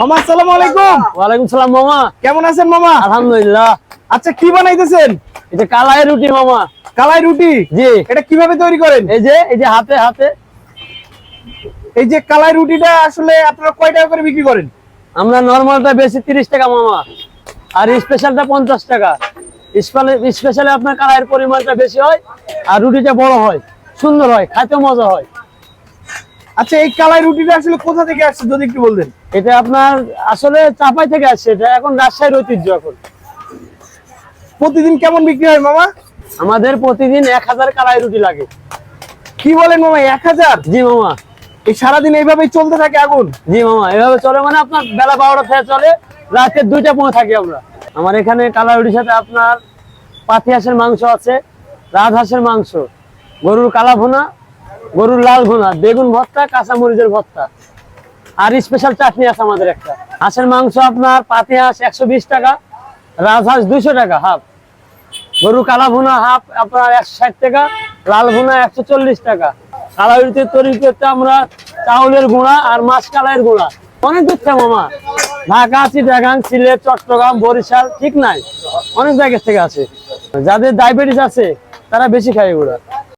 মামা আসসালামু আলাইকুম। ওয়ালাইকুম সালাম মামা। কেমন আছেন মামা? আলহামদুলিল্লাহ। আচ্ছা কি বানাইতেছেন? এটা কালাই রুটি মামা। কালাই রুটি? জি। এটা কীভাবে তৈরি করেন? এই যে এই যে হাতে হাতে। এই যে কালাই রুটিটা আসলে আপনারা কয় টাকা করে বিক্রি করেন? আমরা নর্মালটা বেশি তিরিশ টাকা মামা। আর স্পেশালটা পঞ্চাশ টাকা। স্পেশালে আপনার কালাইয়ের পরিমাণটা বেশি হয় আর রুটিটা বড় হয়। সুন্দর হয় খাইতে মজা হয়। আচ্ছা এই কালাই রুটিটা আসলে কোথা থেকে আসছে যদি একটু বলতেন? এটা আপনার আসলে চাপাই থেকে আসছে এটা এখন রাজশাহীর ঐতিহ্য এখন। প্রতিদিন কেমন বিক্রি হয় মামা? আমাদের প্রতিদিন এক হাজার কালাই রুটি লাগে। কি বলেন মামা এক হাজার? জি মামা। এই সারাদিন এইভাবেই চলতে থাকে আগুন? জি মামা এভাবে চলে মানে আপনার বেলা বারোটা থেকে চলে রাতের দুইটা পৌঁছে থাকি আমরা। আমার এখানে কালাই রুটির সাথে আপনার পাতি হাঁসের মাংস আছে রাজহাঁসের মাংস গরুর কালা ভুনা গরুর লাল ভুনা, বেগুন ভর্তা কাঁচা মরিচের ভর্তা। আর স্পেশাল চাটনি আছে আমাদের একটা। হাঁসের মাংস আপনার পাতি হাঁস একশো বিশ টাকা রাজহাঁস দুইশো টাকা, হাফ। গরুর কালা ভুনা হাফ, আপনার একশো ষাট টাকা, লাল ভুনা একশো চল্লিশ টাকা। কালাউরিতে তৈরি করতে আমরা চাউলের গুঁড়া আর মাছ কালাইয়ের গুঁড়া। অনেক দূর থেকে মামা ঢাকা চিটাগাং সিলেট, চট্টগ্রাম, বরিশাল, ঠিক নাই। অনেক জায়গা থেকে আছে। যাদের ডায়াবেটিস আছে, তারা বেশি খায় এগুলা।